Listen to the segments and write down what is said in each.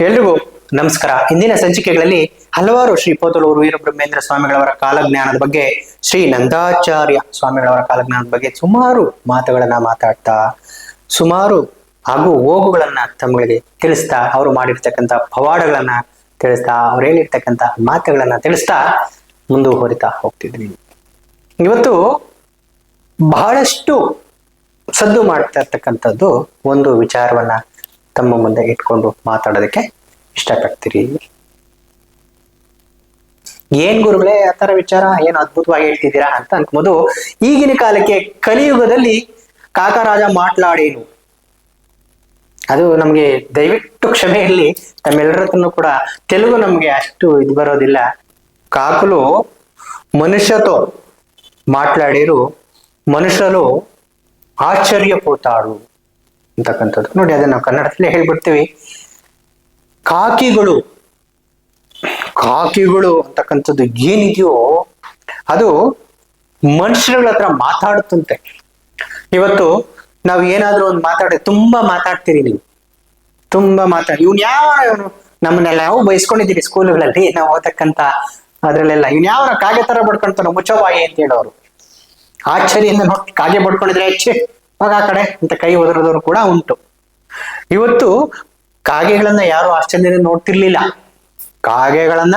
ಎಲ್ರಿಗೂ ನಮಸ್ಕಾರ. ಇಂದಿನ ಸಂಚಿಕೆಗಳಲ್ಲಿ ಹಲವಾರು ಶ್ರೀ ಪೋತಲೂರು ವೀರಬ್ರಹ್ಮೇಂದ್ರ ಸ್ವಾಮಿಗಳವರ ಕಾಲಜ್ಞಾನದ ಬಗ್ಗೆ, ಶ್ರೀ ನಂದಾಚಾರ್ಯ ಸ್ವಾಮಿಗಳವರ ಕಾಲಜ್ಞಾನದ ಬಗ್ಗೆ ಸುಮಾರು ಮಾತುಗಳನ್ನ ಮಾತಾಡ್ತಾ, ಸುಮಾರು ಹಾಗೂ ಹೋಗುಗಳನ್ನ ತಮ್ಮಗಳಿಗೆ ತಿಳಿಸ್ತಾ, ಅವರು ಮಾಡಿರ್ತಕ್ಕಂಥ ಪವಾಡಗಳನ್ನ ತಿಳಿಸ್ತಾ, ಅವ್ರು ಹೇಳಿರ್ತಕ್ಕಂಥ ಮಾತುಗಳನ್ನ ತಿಳಿಸ್ತಾ ಮುಂದುವರಿತಾ ಹೋಗ್ತಿದ್ವಿ. ಇವತ್ತು ಬಹಳಷ್ಟು ಸದ್ದು ಮಾಡ್ತಾ ಇರ್ತಕ್ಕಂಥದ್ದು ಒಂದು ವಿಚಾರವನ್ನ ತಮ್ಮ ಮುಂದೆ ಇಟ್ಕೊಂಡು ಮಾತಾಡೋದಕ್ಕೆ ಇಷ್ಟಪಡ್ತೀರಿ? ಏನ್ ಗುರುಗಳೇ, ಆ ತರ ವಿಚಾರ ಏನ್ ಅದ್ಭುತವಾಗಿ ಹೇಳ್ತಿದ್ದೀರಾ ಅಂತ ಅನ್ಕೋದು ಈಗಿನ ಕಾಲಕ್ಕೆ ಕಲಿಯುಗದಲ್ಲಿ ಕಾಕರಾಜ ಮಾಟ್ಲಾಡೇನು? ಅದು ನಮ್ಗೆ ದಯವಿಟ್ಟು ಕ್ಷಮೆಯಲ್ಲಿ ತಮ್ಮೆಲ್ಲರತ್ರನು ಕೂಡ ತೆಲುಗು ನಮ್ಗೆ ಅಷ್ಟು ಇದು ಬರೋದಿಲ್ಲ. ಕಾಕಲು ಮನುಷ್ಯತೋ ಮಾತಾಡಿರು ಮನುಷ್ಯರು ಆಶ್ಚರ್ಯ ಪೋತಾಡು ಅಂತಕ್ಕಂಥದ್ದು. ನೋಡಿ, ಅದನ್ನ ನಾವು ಕನ್ನಡದಲ್ಲೇ ಹೇಳ್ಬಿಡ್ತೀವಿ. ಕಾಕಿಗಳು ಕಾಕಿಗಳು ಅಂತಕ್ಕಂಥದ್ದು ಏನಿದೆಯೋ, ಅದು ಮನುಷ್ಯರುಗಳ ಹತ್ರ ಮಾತಾಡುತ್ತಂತೆ. ಇವತ್ತು ನಾವು ಏನಾದ್ರೂ ಒಂದು ಮಾತಾಡಿ, ತುಂಬಾ ಮಾತಾಡ್ತೀರಿ ನೀವು. ತುಂಬಾ ಮಾತಾಡಿ. ಇವ್ನು ಯಾವ ಇವನು, ನಮ್ಮನ್ನೆಲ್ಲ ಯಾವ ಬಯಸ್ಕೊಂಡಿದ್ದೀರಿ ಸ್ಕೂಲ್ಗಳಲ್ಲಿ? ನಾವು ಓದಕ್ಕಂತ ಅದ್ರಲ್ಲೆಲ್ಲ. ಇವ್ನು ಯಾವ ಕಾಗೆ ತರ ಬಡ್ಕೊಂತಾನ ಮುಚ್ಚೋಬಾಯಿ ಅಂತ ಹೇಳೋರು. ಆಶ್ಚರ್ಯದಿಂದ ನೋಡಿ, ಕಾಗೆ ಬಡ್ಕೊಂಡಿದ್ರೆ ಹೆಚ್ಚೆ ಹೋಗ ಆ ಕಡೆ ಅಂತ ಕೈ ಒದರದವರು ಕೂಡ ಉಂಟು. ಇವತ್ತು ಕಾಗೆಗಳನ್ನ ಯಾರು ಆಶ್ಚರ್ಯದಿಂದ ನೋಡ್ತಿರ್ಲಿಲ್ಲ. ಕಾಗೆಗಳನ್ನ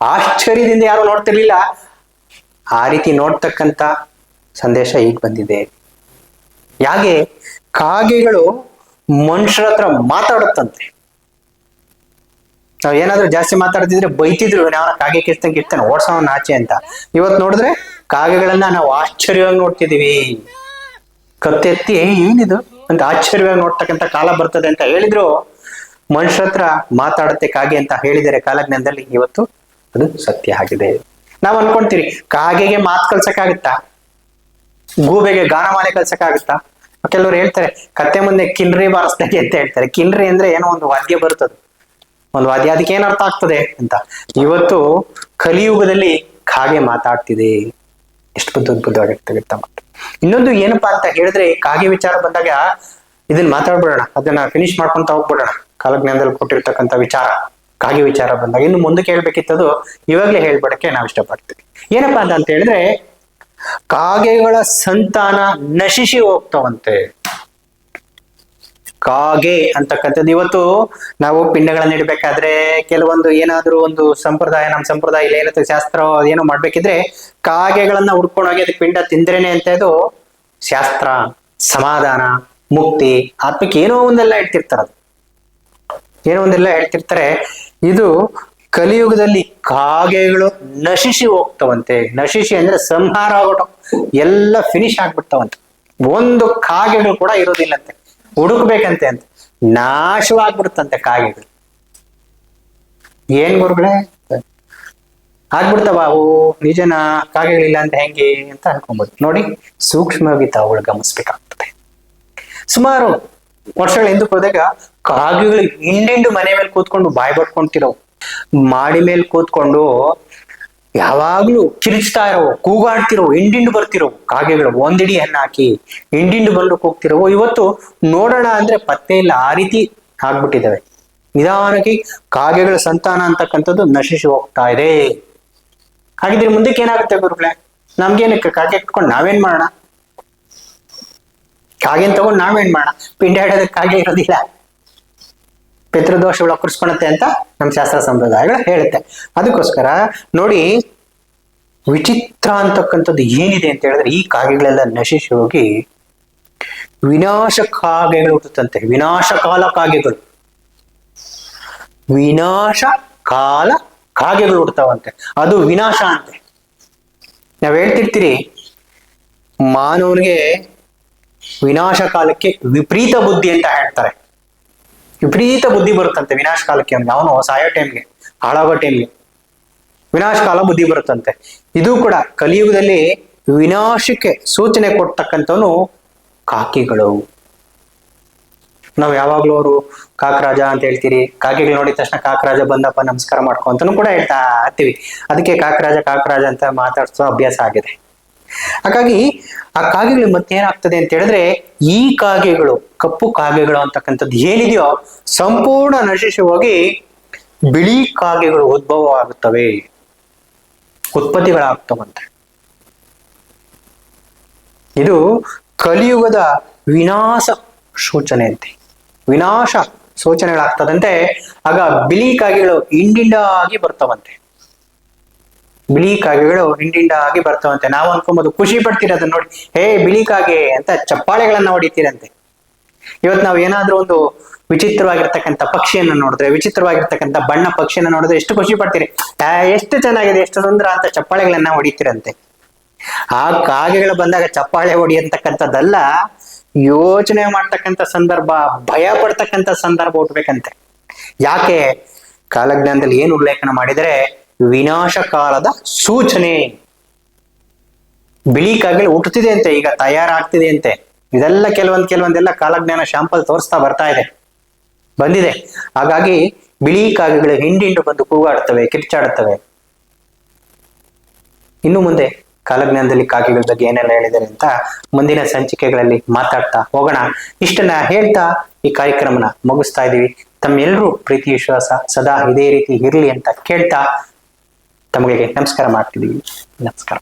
ಆಶ್ಚರ್ಯದಿಂದ ಯಾರು ನೋಡ್ತಿರ್ಲಿಲ್ಲ. ಆ ರೀತಿ ನೋಡ್ತಕ್ಕಂತ ಸಂದೇಶ ಈಗ ಬಂದಿದೆ. ಯಾಕೆ? ಕಾಗೆಗಳು ಮನುಷ್ಯರ ಹತ್ರ ಮಾತಾಡುತ್ತಂತೆ. ನಾವ್ ಏನಾದ್ರೂ ಜಾಸ್ತಿ ಮಾತಾಡ್ತಿದ್ರೆ ಬೈತಿದ್ರು ನಾವು ಕಾಗೆ ಕಿರ್ತಂಗೆ ಕಿರ್ತಾನೆ, ಓಡ್ಸೋನ್ ಆಚೆ ಅಂತ. ಇವತ್ ನೋಡಿದ್ರೆ ಕಾಗೆಗಳನ್ನ ನಾವು ಆಶ್ಚರ್ಯವಾಗಿ ನೋಡ್ತಿದೀವಿ ಕತ್ತೆತ್ತಿ, ಏನಿದು? ಅಂತ ಆಶ್ಚರ್ಯವಾಗಿ ನೋಡ್ತಕ್ಕಂಥ ಕಾಲ ಬರ್ತದೆ ಅಂತ ಹೇಳಿದ್ರು. ಮನುಷ್ಯ ಹತ್ರ ಮಾತಾಡುತ್ತೆ ಕಾಗೆ ಅಂತ ಹೇಳಿದರೆ ಕಾಲಜ್ಞಾನದಲ್ಲಿ ಇವತ್ತು ಅದು ಸತ್ಯ ಆಗಿದೆ. ನಾವ್ ಅನ್ಕೊಂತೀರಿ, ಕಾಗೆಗೆ ಮಾತು ಕಲ್ಸಕ್ಕಾಗತ್ತಾ? ಗೂಬೆಗೆ ಗಾನಮಾಲೆ ಕಲ್ಸಕ್ಕಾಗತ್ತಾ? ಕೆಲವರು ಹೇಳ್ತಾರೆ, ಕತ್ತೆ ಮುಂದೆ ಕಿನ್ರಿ ಬಾರಿಸ್ದಂಗೆ ಅಂತ ಹೇಳ್ತಾರೆ. ಕಿನ್ರಿ ಅಂದ್ರೆ ಏನೋ ಒಂದು ವಾದ್ಯ ಬರ್ತದೆ. ಒಂದು ವಾದ್ಯ, ಅದಕ್ಕೆ ಏನ್ ಅರ್ಥ ಆಗ್ತದೆ ಅಂತ. ಇವತ್ತು ಕಲಿಯುಗದಲ್ಲಿ ಕಾಗೆ ಮಾತಾಡ್ತಿದೆ. ಎಷ್ಟು ಬುದ್ಧ ಅದ್ಭುತವಾಗಿರ್ತಕ್ಕಂಥ ಮಾತು ಇನ್ನೊಂದು ಏನಪ್ಪಾ ಅಂತ ಹೇಳಿದ್ರೆ, ಕಾಗೆ ವಿಚಾರ ಬಂದಾಗ ಇದನ್ನ ಮಾತಾಡ್ಬಿಡೋಣ. ಅದನ್ನ ಫಿನಿಶ್ ಮಾಡ್ಕೊಂತ ಹೋಗ್ಬಿಡೋಣ. ಕಾಲಜ್ಞಾನದಲ್ಲಿ ಕೊಟ್ಟಿರ್ತಕ್ಕಂಥ ವಿಚಾರ, ಕಾಗೆ ವಿಚಾರ ಬಂದಾಗ. ಇನ್ನು ಮುಂದಕ್ಕೆ ಹೇಳ್ಬೇಕಿತ್ತದು ಇವಾಗಲೇ ಹೇಳ್ಬಿಡಕ್ಕೆ ನಾವು ಇಷ್ಟಪಡ್ತೀವಿ. ಏನಪ್ಪಾ ಅಂತ ಹೇಳಿದ್ರೆ, ಕಾಗೆಗಳ ಸಂತಾನ ನಶಿಸಿ ಹೋಗ್ತಾವಂತೆ. ಕಾಗೆ ಅಂತಕ್ಕಂಥದ್ದು. ಇವತ್ತು ನಾವು ಪಿಂಡಗಳನ್ನ ಇಡ್ಬೇಕಾದ್ರೆ ಕೆಲವೊಂದು ಏನಾದ್ರೂ ಒಂದು ಸಂಪ್ರದಾಯ, ನಮ್ಮ ಸಂಪ್ರದಾಯ ಇಲ್ಲ ಏನಂತ ಶಾಸ್ತ್ರ ಏನೋ ಮಾಡ್ಬೇಕಿದ್ರೆ ಕಾಗೆಗಳನ್ನ ಹುಡ್ಕೊಂಡು ಹೋಗಿ ಅದಕ್ಕೆ ಪಿಂಡ ತಿಂದ್ರೇನೆ ಅಂತ ಇದು ಶಾಸ್ತ್ರ, ಸಮಾಧಾನ, ಮುಕ್ತಿ, ಆತ್ಮಕ್ಕೆ ಏನೋ ಒಂದೆಲ್ಲ ಹೇಳ್ತಿರ್ತಾರ ಅದು. ಏನೋ ಒಂದೆಲ್ಲ ಹೇಳ್ತಿರ್ತಾರೆ. ಇದು ಕಲಿಯುಗದಲ್ಲಿ ಕಾಗೆಗಳು ನಶಿಸಿ ಹೋಗ್ತವಂತೆ. ನಶಿಸಿ ಅಂದ್ರೆ ಸಂಹಾರ ಆಗೋಟ. ಎಲ್ಲ ಫಿನಿಶ್ ಆಗ್ಬಿಡ್ತಾವಂತೆ. ಒಂದು ಕಾಗೆಗಳು ಕೂಡ ಇರೋದಿಲ್ಲಂತೆ ಹುಡುಕ್ಬೇಕಂತೆ ಅಂತ. ನಾಶವಾಗ್ಬಿಡುತ್ತಂತೆ ಕಾಗೆಗಳು. ಏನ್ ಗುರುಗಳೇ? ಆಗ್ಬಿಡ್ತಾವ? ಅವು ನಿಜನ? ಕಾಗೆಗಳಿಲ್ಲ ಅಂತ ಹೆಂಗೆ ಅಂತ ಅನ್ಕೊಂಬೋದು. ನೋಡಿ ಸೂಕ್ಷ್ಮವಾಗಿ ತಾವುಗಳು ಗಮನಿಸ್ಬೇಕಾಗ್ತದೆ. ಸುಮಾರು ವರ್ಷಗಳ ಹಿಂದಕ್ಕೆ ಹೋದಾಗ ಕಾಗೆಗಳು ಹಿಂಡಿಂಡು ಮನೆ ಮೇಲೆ ಕೂತ್ಕೊಂಡು ಬಾಯಿ ಬಡ್ಕೊಂತಿರವು. ಮಾಡಿ ಮೇಲೆ ಕೂತ್ಕೊಂಡು ಯಾವಾಗ್ಲೂ ಕಿರಿಚ್ತಾ ಇರೋ ಕೂಗಾಡ್ತಿರೋ ಹಿಂಡಿಂಡು ಬರ್ತಿರೋ ಕಾಗೆಗಳು. ಒಂದಿಡಿ ಹೆಣ್ಣು ಹಾಕಿ ಹಿಂಡಿಂಡು ಬರ್ಲಿಕ್ಕೆ ಹೋಗ್ತಿರೋ ಇವತ್ತು ನೋಡೋಣ ಅಂದ್ರೆ ಪತ್ತೆ ಇಲ್ಲ, ಆ ರೀತಿ ಆಗ್ಬಿಟ್ಟಿದ್ದಾವೆ. ನಿಧಾನಕ್ಕೆ ಕಾಗೆಗಳ ಸಂತಾನ ಅಂತಕ್ಕಂಥದ್ದು ನಶಿಸಿ ಹೋಗ್ತಾ ಇದೆ. ಹಾಗಿದ್ರೆ ಮುಂದಕ್ಕೆ ಏನಾಗುತ್ತೆ ಗುರುಗಳೇ? ನಮ್ಗೇನಕ್ಕೆ ಕಾಗೆ ಇಟ್ಕೊಂಡು ನಾವೇನ್ ಮಾಡೋಣ? ಕಾಗೆನ್ ತಗೊಂಡು ನಾವೇನ್ ಮಾಡೋಣ? ಪಿಂಡ ಹಿಡೋದಕ್ಕೆ ಕಾಗೆ ಇರೋದಿಲ್ಲ. ಪಿತೃದೋಷಗಳು ಕುರ್ಸ್ಕೊಳತ್ತೆ ಅಂತ ನಮ್ಮ ಶಾಸ್ತ್ರ ಸಂಪ್ರದಾಯಗಳು ಹೇಳುತ್ತೆ. ಅದಕ್ಕೋಸ್ಕರ ನೋಡಿ, ವಿಚಿತ್ರ ಅಂತಕ್ಕಂಥದ್ದು ಏನಿದೆ ಅಂತ ಹೇಳಿದ್ರೆ ಈ ಕಾಗೆಗಳೆಲ್ಲ ನಶಿಸಿ ಹೋಗಿ ವಿನಾಶ ಕಾಗೆಗಳು ಹುಟ್ಟುತ್ತಂತೆ. ವಿನಾಶ ಕಾಲ ಕಾಗೆಗಳು. ವಿನಾಶ ಕಾಲ ಕಾಗೆಗಳು ಹುಡ್ತಾವಂತೆ ಅದು ವಿನಾಶ ಅಂತೆ. ನಾವ್ ಹೇಳ್ತಿರ್ತೀರಿ, ಮಾನವನಿಗೆ ವಿನಾಶ ಕಾಲಕ್ಕೆ ವಿಪರೀತ ಬುದ್ಧಿ ಅಂತ ಹೇಳ್ತಾರೆ. ವಿಪರೀತ ಬುದ್ಧಿ ಬರುತ್ತಂತೆ. ವಿನಾಶ ಕಾಲಕ್ಕೆ ಅಂದ್ರೆ ಅವನು ಸಾಯೋ ಟೈಮ್ಗೆ ಹಾಳಾಗೋ ಟೈಮ್ಗೆ ವಿನಾಶ ಕಾಲ ಬುದ್ಧಿ ಬರುತ್ತಂತೆ. ಇದು ಕೂಡ ಕಲಿಯುಗದಲ್ಲಿ ವಿನಾಶಕ್ಕೆ ಸೂಚನೆ ಕೊಡ್ತಕ್ಕಂಥವನು ಕಾಕಿಗಳು. ನಾವು ಯಾವಾಗ್ಲೂ ಅವರು ಕಾಕರಾಜ ಅಂತ ಹೇಳ್ತೀರಿ. ಕಾಕಿಗಳು ನೋಡಿದ ತಕ್ಷಣ ಕಾಕರಾಜ ಬಂದಪ್ಪ, ನಮಸ್ಕಾರ ಮಾಡ್ಕೊ ಅಂತಾನು ಕೂಡ ಹೇಳ್ತಾ ಇರ್ತೀವಿ. ಅದಕ್ಕೆ ಕಾಕರಾಜ ಕಾಕರಾಜ ಅಂತ ಮಾತಾಡ್ಸೋ ಅಭ್ಯಾಸ ಆಗಿದೆ. ಹಾಗಾಗಿ ಆ ಕಾಗೆಗಳ ಮತ್ತೆ ಏನಾಗ್ತದೆ ಅಂತ ಹೇಳಿದ್ರೆ ಈ ಕಾಗೆಗಳು ಕಪ್ಪು ಕಾಗೆಗಳು ಅಂತಕ್ಕಂಥದ್ದು ಏನಿದೆಯೋ ಸಂಪೂರ್ಣ ನಶಿಸಿ ಹೋಗಿ ಬಿಳಿ ಕಾಗೆಗಳು ಉದ್ಭವ ಆಗುತ್ತವೆ ಉತ್ಪತ್ತಿಗಳಾಗ್ತವಂತೆ. ಇದು ಕಲಿಯುಗದ ವಿನಾಶ ಸೂಚನೆ ಅಂತೆ. ವಿನಾಶ ಸೂಚನೆಗಳಾಗ್ತದಂತೆ, ಆಗ ಬಿಳಿ ಕಾಗೆಗಳು ಹಿಂಡಿಂಡಾಗಿ ಬರ್ತಾವಂತೆ. ಬಿಳಿ ಕಾಗೆಗಳು ಹಿಂಡಿಂಡಾಗಿ ಬರ್ತಾವಂತೆ. ನಾವು ಅನ್ಕೊಂಬೋದು ಖುಷಿ ಪಡ್ತೀರ ಅದನ್ನ ನೋಡಿ. ಹೇ, ಬಿಳಿ ಕಾಗೆ ಅಂತ ಚಪ್ಪಾಳೆಗಳನ್ನ ಹೊಡಿತೀರಂತೆ. ಇವತ್ತು ನಾವು ಏನಾದ್ರೂ ಒಂದು ವಿಚಿತ್ರವಾಗಿರ್ತಕ್ಕಂಥ ಪಕ್ಷಿಯನ್ನು ನೋಡಿದ್ರೆ, ವಿಚಿತ್ರವಾಗಿರ್ತಕ್ಕಂಥ ಬಣ್ಣ ಪಕ್ಷಿಯನ್ನು ನೋಡಿದ್ರೆ ಎಷ್ಟು ಖುಷಿ ಪಡ್ತೀರಿ? ಎಷ್ಟು ಚೆನ್ನಾಗಿದೆ, ಎಷ್ಟು ಸುಂದರ ಅಂತ ಚಪ್ಪಾಳೆಗಳನ್ನ ಹೊಡಿತೀರಂತೆ. ಆ ಕಾಗೆಗಳು ಬಂದಾಗ ಚಪ್ಪಾಳೆ ಹೊಡಿಯಂತಕ್ಕಂಥದ್ದಲ್ಲ ಯೋಚನೆ ಮಾಡ್ತಕ್ಕಂಥ ಸಂದರ್ಭ, ಭಯ ಪಡ್ತಕ್ಕಂಥ ಸಂದರ್ಭ ಹುಟ್ಬೇಕಂತೆ ಯಾಕೆ? ಕಾಲಜ್ಞಾನದಲ್ಲಿ ಏನು ಉಲ್ಲೇಖನ ಮಾಡಿದರೆ, ವಿನಾಶ ಕಾಲದ ಸೂಚನೆ. ಬಿಳಿ ಕಾಗೆಗಳು ಹುಟ್ಟುತ್ತಿದೆ ಅಂತೆ, ಈಗ ತಯಾರಾಗ್ತಿದೆ ಅಂತೆ. ಇದೆಲ್ಲ ಕೆಲವೊಂದ್ ಕೆಲವೊಂದೆಲ್ಲ ಕಾಲಜ್ಞಾನ ಶಾಂಪಲ್ ತೋರಿಸ್ತಾ ಬರ್ತಾ ಇದೆ. ಬಂದಿದೆ. ಹಾಗಾಗಿ ಬಿಳಿ ಕಾಗೆಗಳು ಹಿಂಡಿಂಡು ಬಂದು ಕೂಗಾಡ್ತವೆ ಕಿರ್ಚಾಡ್ತವೆ ಇನ್ನು ಮುಂದೆ ಕಾಲಜ್ಞಾನದಲ್ಲಿ ಕಾಗೆಗಳ ಬಗ್ಗೆ ಏನೆಲ್ಲ ಹೇಳಿದ್ದಾರೆ ಅಂತ ಮುಂದಿನ ಸಂಚಿಕೆಗಳಲ್ಲಿ ಮಾತಾಡ್ತಾ ಹೋಗೋಣ. ಇಷ್ಟನ್ನ ಹೇಳ್ತಾ ಈ ಕಾರ್ಯಕ್ರಮನ ಮುಗಿಸ್ತಾ ಇದೀವಿ ತಮ್ಮೆಲ್ಲರೂ ಪ್ರೀತಿ ವಿಶ್ವಾಸ, ಸದಾ ಇದೇ ರೀತಿ ಇರಲಿ ಅಂತ ಕೇಳ್ತಾ ತಮಗೆ ನಮಸ್ಕಾರ ಮಾಡ್ತಿದ್ದೀವಿ. ನಮಸ್ಕಾರ.